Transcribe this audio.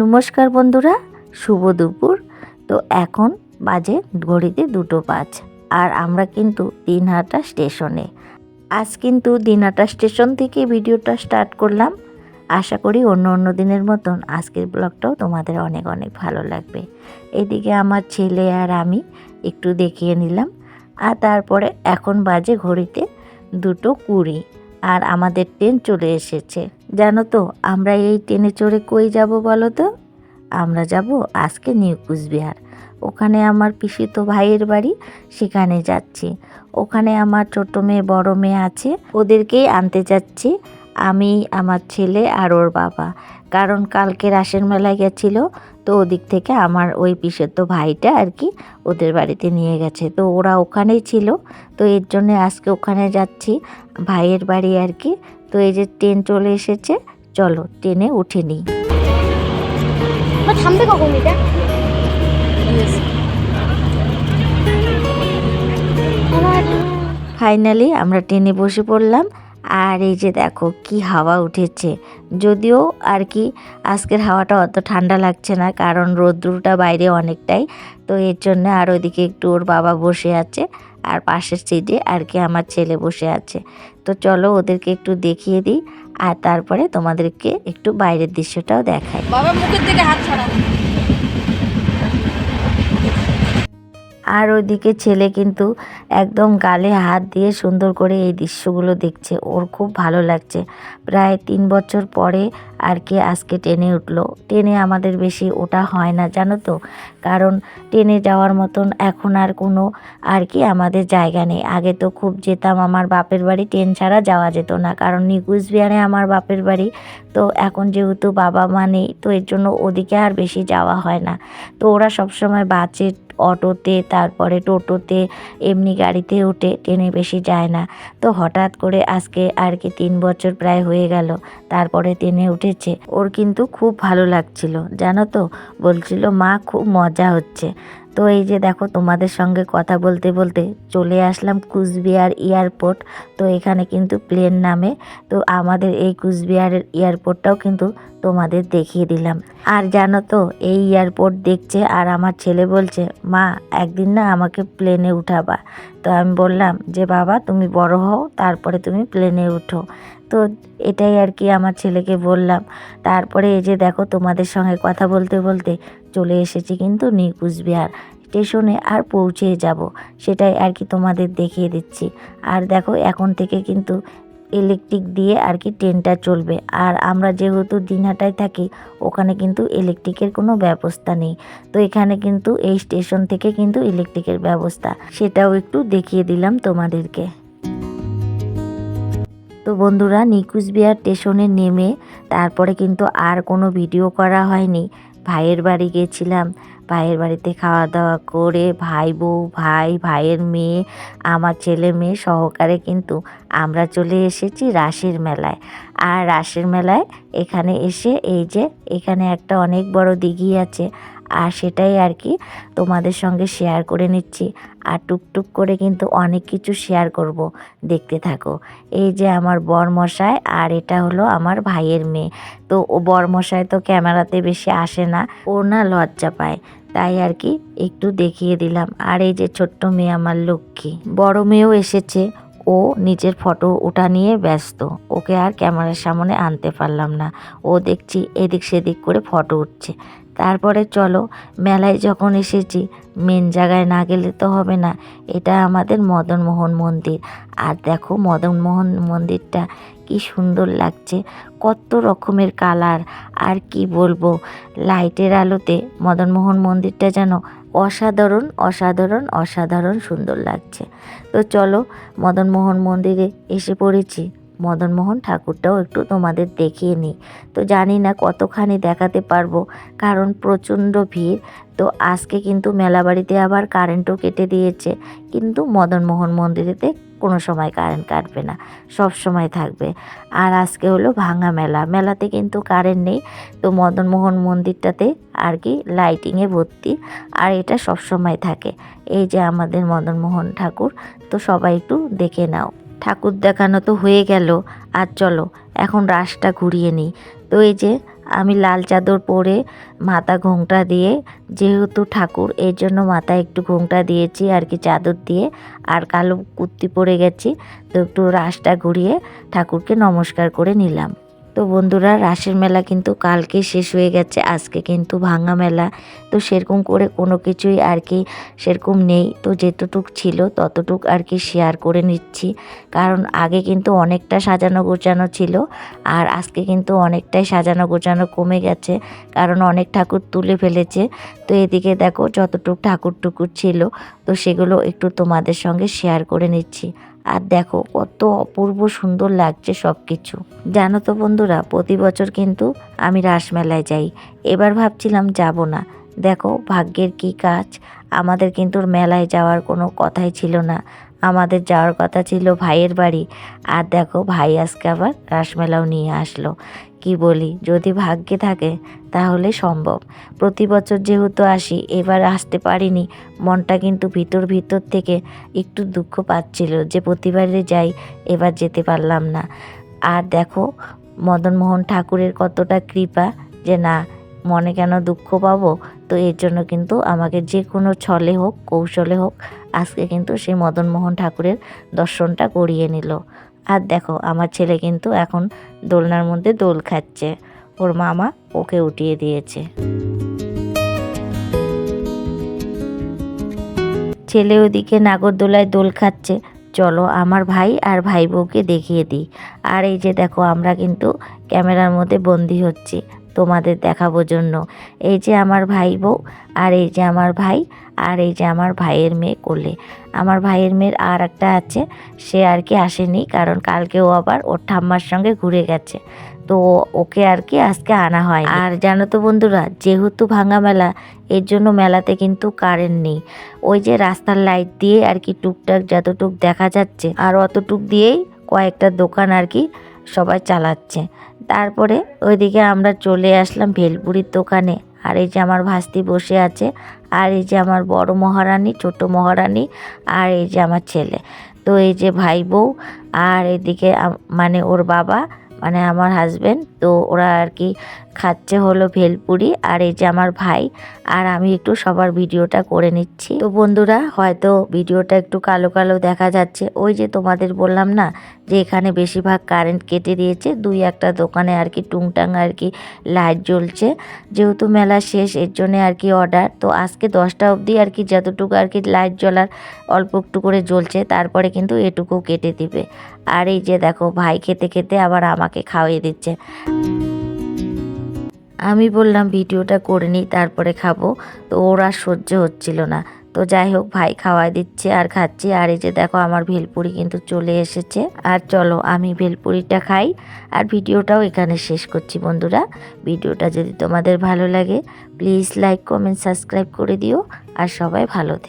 নমস্কার বন্ধুরা, শুভ দুপুর। তো এখন বাজে ঘড়িতে দুটো পাঁচ, আর আমরা কিন্তু দিনহাটা স্টেশনে। আজ কিন্তু দিনহাটা স্টেশন থেকে ভিডিওটা স্টার্ট করলাম। আশা করি অন্য অন্য দিনের মতন আজকের ব্লগটাও তোমাদের অনেক অনেক ভালো লাগবে। এদিকে আমার ছেলে আর আমি একটু দেখিয়ে নিলাম। আর তারপরে এখন বাজে ঘড়িতে দুটো কুড়ি, আর আমাদের ট্রেন চলে এসেছে। জানো তো, আমরা এই ট্রেনে চড়ে কই যাব বলো তো? আমরা যাব আজকে নিউ কুচবিহার। ওখানে আমার পিসিত ভাইয়ের বাড়ি, সেখানে যাচ্ছি। ওখানে আমার ছোট মেয়ে, বড় মেয়ে আছে, ওদেরকেই আনতে যাচ্ছি। আমি, আমার ছেলে আর ওর বাবা। কারণ কালকে রাসের মেলায় গেছিল, তো ওদিক থেকে আমার ওই পিসের তো ভাইটা আর কি ওদের বাড়িতে নিয়ে গেছে। তো ওরা ওখানেই ছিল, তো এর জন্য আজকে ওখানে যাচ্ছি। ভাইয়ের বাড়ি আর কি তো এই যে ট্রেন চলে এসেছে চলো ট্রেনে উঠে নিই। থামবে কখন এটা? ফাইনালি আমরা ট্রেনে বসে পড়লাম আর এই যে দেখো কি হাওয়া উঠেছে। যদিও আর কি আজকের হাওয়াটা অত ঠান্ডা লাগছে না কারণ রৌদ্রটা বাইরে অনেকটাই তো এর জন্য আর ওইদিকে একটু ওর বাবা বসে আছে আর পাশের সিটে আর কি আমার ছেলে বসে আছে। তো চলো ওদেরকে একটু দেখিয়ে দিই, আর তারপরে তোমাদেরকে একটু বাইরের দৃশ্যটাও দেখাই। বাবা, মুখের দিকে হাত ছড়া আর ওইদিকে ছেলে কিন্তু একদম গালে হাত দিয়ে সুন্দর করে এই দৃশ্যগুলো দেখছে। ওর খুব ভালো লাগছে। প্রায় তিন বছর পরে আর কি আজকে ট্রেনে উঠল। ট্রেনে আমাদের বেশি ওটা হয় না, জানো তো? কারণ ট্রেনে যাওয়ার মতন এখন আর কোনো আর কি আমাদের জায়গা নেই। আগে তো খুব যেতাম আমার বাপের বাড়ি, ট্রেন ছাড়া যাওয়া যেত না। কারণ নিকুচবিহারে আমার বাপের বাড়ি, তো এখন যেহেতু বাবা মা নেই, তো এর জন্য ওদিকে আর বেশি যাওয়া হয় না। তো ওরা সবসময় বাসে অটোতে, তারপরে টোটোতে, এমনি গাড়িতে উঠে, ট্রেনে বেশি যায় না। তো হঠাৎ করে আজকে আর কি তিন বছর প্রায় হয়ে গেল। তারপরে টেনে উঠেছে। ওর কিন্তু খুব ভালো লাগছিল, জানো তো? বলছিল, মা, খুব মজা হচ্ছে। তো এই যে দেখো, তোমাদের সঙ্গে কথা বলতে বলতে চলে আসলাম কুচবিহার এয়ারপোর্ট। তো এখানে কিন্তু প্লেন নামে, তো আমাদের এই কুচবিহারের এয়ারপোর্টটাও কিন্তু তোমাদের দেখিয়ে দিলাম। আর জানো তো, এই এয়ারপোর্ট দেখছে আর আমার ছেলে বলছে, মা, একদিন না আমাকে প্লেনে উঠাবা। তো আমি বললাম যে, বাবা, তুমি বড় হও, তারপরে তুমি প্লেনে উঠো। তো এটাই আর কি আমার ছেলেকে বললাম। তারপরে এই যে দেখো, তোমাদের সঙ্গে কথা বলতে বলতে চলে এসেছি কিন্তু নিউ কুচবিহার স্টেশনে আর পৌঁছে যাব, সেটাই আর কি তোমাদের দেখিয়ে দিচ্ছি। আর দেখো, এখন থেকে কিন্তু ইলেকট্রিক দিয়ে আর কি ট্রেনটা চলবে। আর আমরা যেহেতু দিনহাটায় থাকি, ওখানে কিন্তু ইলেকট্রিকের কোনো ব্যবস্থা নেই। তো এখানে কিন্তু এই স্টেশন থেকে কিন্তু ইলেকট্রিকের ব্যবস্থা। সেটাও একটু দেখিয়ে দিলাম তোমাদেরকে। তো বন্ধুরা, নিকুচবিহার স্টেশনে নেমে তারপরে কিন্তু আর কোনো ভিডিও করা হয়নি। ভাইয়ের বাড়ি গেছিলাম। ভাইয়ের বাড়িতে খাওয়া দাওয়া করে ভাই বউ, ভাই, ভাইয়ের মেয়ে, আমার ছেলে মেয়ে সহকারে কিন্তু আমরা চলে এসেছি রাসের মেলায়। আর রাসের মেলায় এখানে এসে এই যে এখানে একটা অনেক বড় দিঘি আছে। আর সেটাই আর কি তোমাদের সঙ্গে শেয়ার করে নিচ্ছি। আর টুকটুক করে কিন্তু অনেক কিছু শেয়ার করব। দেখতে থাকো। এই যে আমার বরমশাই আর এটা হলো আমার ভাইয়ের মেয়ে। তো ও বরমশাই তো ক্যামেরাতে বেশি আসে না, ও না লজ্জা পায়। তাই আর কি একটু দেখিয়ে দিলাম। আর এই যে ছোট্ট মেয়ে আমার লক্ষ্মী, বড় মেয়েও এসেছে। ও নিজের ফটো ওটা নিয়ে ব্যস্ত। ওকে আর ক্যামেরার সামনে আনতে পারলাম না। ও দেখছি এদিক সেদিক করে ফটো উঠছে। তারপরে চলো, মেলায় যখন এসেছি মেন জায়গায় না গেলে তো হবে না। এটা আমাদের মদনমোহন মন্দির। আর দেখো মদনমোহন মন্দিরটা কি সুন্দর লাগছে, কত রকমের কালার। আর কি বলব, লাইটের আলোতে মদনমোহন মন্দিরটা যেন অসাধারণ অসাধারণ অসাধারণ সুন্দর লাগছে। তো চলো মদনমোহন মন্দিরে এসে পড়েছি। মদনমোহন ঠাকুরটাও একটু তোমাদের দেখিয়ে নিই। তো জানি না কতখানি দেখাতে পারব, কারণ প্রচণ্ড ভিড়। তো আজকে কিন্তু মেলাবাড়িতে আবার কারেন্টও কেটে দিয়েছে, কিন্তু মদনমোহন মন্দিরেতে কোনো সময় কারেন্ট কাটবে না, সব সময় থাকবে। আর আজকে হলো ভাঙা মেলা, মেলাতে কিন্তু কারেন্ট নেই। তো মদনমোহন মন্দিরটাতে আর কি লাইটিংয়ে ভর্তি, আর এটা সব সময় থাকে। এই যে আমাদের মদনমোহন ঠাকুর, তো সবাই একটু দেখে নাও। ঠাকুর দেখানো তো হয়ে গেল। আর চলো, এখন রাসটা ঘুরিয়ে নিই। তো এই যে, আমি লাল চাদর পরে মাথা ঘোংটা দিয়ে, যেহেতু ঠাকুর, এর জন্য মাথায় একটু ঘোংটা দিয়েছি আর কি চাদর দিয়ে, আর কালো কুর্তি পরে গেছি, তো একটু রাসটা ঘুরিয়ে ঠাকুরকে নমস্কার করে নিলাম। তো বন্ধুরা, রাসের মেলা কিন্তু কালকে শেষ হয়ে গেছে, আজকে কিন্তু ভাঙা মেলা। তো সেরকম করে কোনো কিছুই আর কি সেরকম নেই। তো যেতটুক ছিল ততটুক আর কি শেয়ার করে নিচ্ছি। কারণ আগে কিন্তু অনেকটা সাজানো গোছানো ছিল আর আজকে কিন্তু অনেকটাই সাজানো গোছানো কমে গেছে, কারণ অনেক ঠাকুর তুলে ফেলেছে। তো এদিকে দেখো যতটুক ঠাকুর টুকুর ছিল, তো সেগুলো একটু তোমাদের সঙ্গে শেয়ার করে নিচ্ছি। আর দেখো, কত অপূর্ব সুন্দর লাগছে সব কিছু জানো তো বন্ধুরা, প্রতি বছর কিন্তু আমি রাসমেলায় যাই। এবার ভাবছিলাম যাব না। দেখো, ভাগ্যের কি কাজ? আমাদের কিন্তু মেলায় যাওয়ার কোনো কথাই ছিল না। আমাদের যাওয়ার কথা ছিল ভাইয়ের বাড়ি। আর দেখো, ভাই আজকে আবার রাসমেলাও নিয়ে আসলো। কি বলি, যদি ভাগ্যে থাকে তাহলে সম্ভব। প্রতি বছর যেহেতু আসি, এবার আসতে পারিনি। মনটা কিন্তু ভিতর ভিতর থেকে একটু দুঃখ পাচ্ছিল যে প্রতিবারে যাই, এবার যেতে পারলাম না। আর দেখো, মদনমোহন ঠাকুরের কতটা কৃপা যে না, মনে কেন দুঃখ পাবো? তো এর জন্য কিন্তু আমাকে যে কোনো ছলে হোক, কৌশলে হোক, আজকে কিন্তু সেই মদনমোহন ঠাকুরের দর্শনটা করিয়ে নিল। আর দেখো, আমার ছেলে কিন্তু এখন দোলনার মধ্যে দোল খাচ্ছে। ওর মামা ওকে উঠিয়ে দিয়েছে। ছেলে ওদিকে নাগরদোলায় দোল খাচ্ছে। চলো আমার ভাই আর ভাই বউকে দেখিয়ে দিই। আর এই যে দেখো, আমরা কিন্তু ক্যামেরার মধ্যে বন্দি হচ্ছি। তোমাদের দেখাবো জন্য। এই যে আমার ভাই বউ, আর এই যে আমার ভাই, আর এই যে আমার ভাইয়ের মেয়ে কোলে। আমার ভাইয়ের মেয়ের আর একটা আছে, সে আর কি আসেনি, কারণ কালকে ও আবার ওর ঠাম্মার সঙ্গে ঘুরে গেছে। তো ওকে আর কি আজকে আনা হয় আর জানো তো বন্ধুরা, যেহেতু ভাঙা মেলা, এর জন্য মেলাতে কিন্তু কারেন্ট নেই। ওই যে রাস্তার লাইট দিয়ে আর কি টুকটাক যতটুক দেখা যাচ্ছে, আর অতটুক দিয়েই কয়েকটা দোকান আর কি সবাই চালাচ্ছে। তারপরে ওইদিকে আমরা চলে আসলাম ভেলপুরির দোকানে। আর এই যে আমার ভাস্তি বসে আছে, আর এই যে আমার বড় মহারানী, ছোট মহারানী, আর এই যে আমার ছেলে। তো এই যে ভাই বউ, আর এদিকে মানে ওর বাবা মানে আমার হাজবেন্ড তো ওরা আর কি খাচ্ছে হলো ভেলপুরি আর এই যে আমার ভাই, আর আমি একটু সবার ভিডিওটা করে নিচ্ছি। তো বন্ধুরা, হয়তো ভিডিওটা একটু কালো কালো দেখা যাচ্ছে। ওই যে তোমাদের বললাম না, যে এখানে বেশিরভাগ কারেন্ট কেটে দিয়েছে, দুই একটা দোকানে আর কি টুংটাং আর কি লাইট জ্বলছে। যেহেতু মেলা শেষ, এর জন্য আর কি অর্ডার তো আজকে দশটা অবধি আর কি যতটুকু আর কি লাইট জ্বলার, অল্প একটু করে জ্বলছে, তারপরে কিন্তু এটুকু কেটে দিবে। আর এই যে দেখো, ভাই খেতে খেতে আবার আমাকে খাওয়িয়ে দিচ্ছে। আমি বললাম, ভিডিওটা করে নিই, তারপরে খাব। তো ওর আর সহ্য হচ্ছিল না। তো যাই হোক, ভাই খাওয়াই দিচ্ছে আর খাচ্ছি। আর এই যে দেখো, আমার ভেলপুরি কিন্তু চলে এসেছে। আর চলো, আমি ভেলপুরিটা খাই। আর ভিডিওটাও এখানে শেষ করছি, বন্ধুরা। ভিডিওটা যদি তোমাদের ভালো লাগে প্লিজ লাইক কমেন্ট সাবস্ক্রাইব করে দিও। আর সবাই ভালো থেকো।